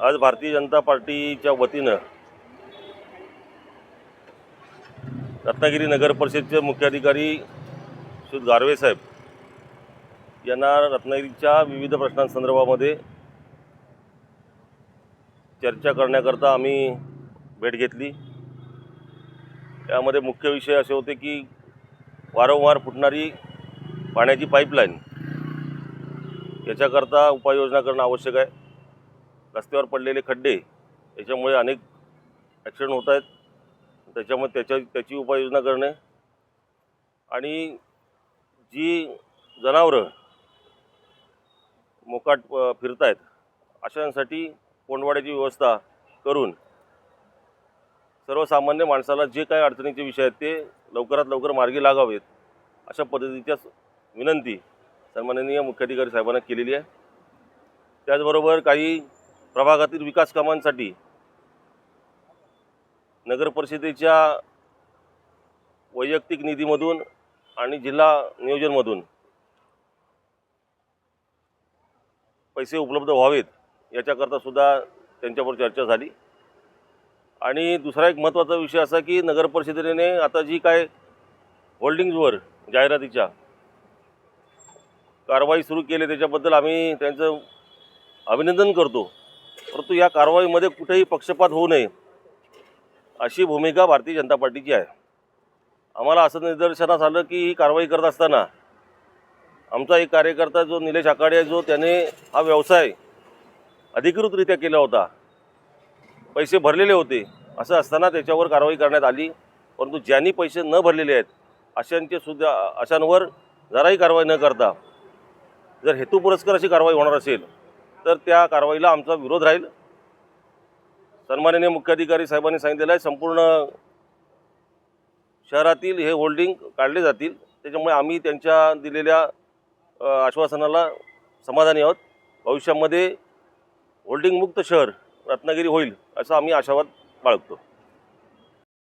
आज भारतीय जनता पार्टीच्या वतीनं रत्नागिरी नगर परिषदचे मुख्याधिकारी श्री गारवे साहेब यांना रत्नागिरीच्या विविध प्रश्नांसंदर्भामध्ये चर्चा करण्याकरता आम्ही भेट घेतली. त्यामध्ये मुख्य विषय असे होते की वारंवार फुटणारी पाण्याची पाईपलाईन याच्याकरता उपाययोजना करणं आवश्यक आहे. रस्त्यावर पडलेले खड्डे याच्यामुळे अनेक ॲक्सिडेंट होत आहेत. त्याच्यामुळे त्याच्या त्याची उपाययोजना करणे. आणि जी जनावरं मोकाट फिरत आहेत अशांसाठी कोंडवाड्याची व्यवस्था करून सर्वसामान्य माणसाला जे काही अडचणीचे विषय आहेत ते लवकरात लवकर मार्गी लागावेत अशा पद्धतीच्या विनंती सन्माननीय मुख्याधिकारी साहेबांना केलेली आहे. त्याचबरोबर काही प्रभागातील विकास कामांसाठी नगर परिषदेच्या वैयक्तिक निधीमधून आणि जिल्हा नियोजनमधून पैसे उपलब्ध व्हावेत याच्याकरता सुद्धा त्यांच्यावर चर्चा झाली. आणि दुसरा एक महत्त्वाचा विषय असा की नगर परिषदेने आता जी काय होल्डिंग्जवर जाहिरातीच्या कारवाई सुरू केली त्याच्याबद्दल आम्ही त्यांचं अभिनंदन करतो. परंतु या कारवाईमध्ये कुठेही पक्षपात होऊ नये अशी भूमिका भारतीय जनता पार्टीची आहे. आम्हाला असं निदर्शनास आलं की ही कारवाई करत असताना आमचा एक कार्यकर्ता जो निलेश आकाडे आहे जो त्याने हा व्यवसाय अधिकृतरित्या केला होता. पैसे भरलेले होते. असं असताना त्याच्यावर कारवाई करण्यात आली. परंतु ज्यांनी पैसे न भरलेले आहेत अशांचे सुद्धा अशांवर जराही कारवाई न करता जर हेतू पुरस्कार अशी कारवाई होणार असेल तर त्या कारवाईला आमचा विरोध राहील. सन्माननीय मुख्याधिकारी साहेबांनी सांगितलेलं आहे संपूर्ण शहरातील हे होल्डिंग काढले जातील. त्याच्यामुळे आम्ही त्यांच्या दिलेल्या आश्वासनाला समाधानी आहोत. भविष्यामध्ये होल्डिंगमुक्त शहर रत्नागिरी होईल असं आम्ही आशावाद बाळगतो.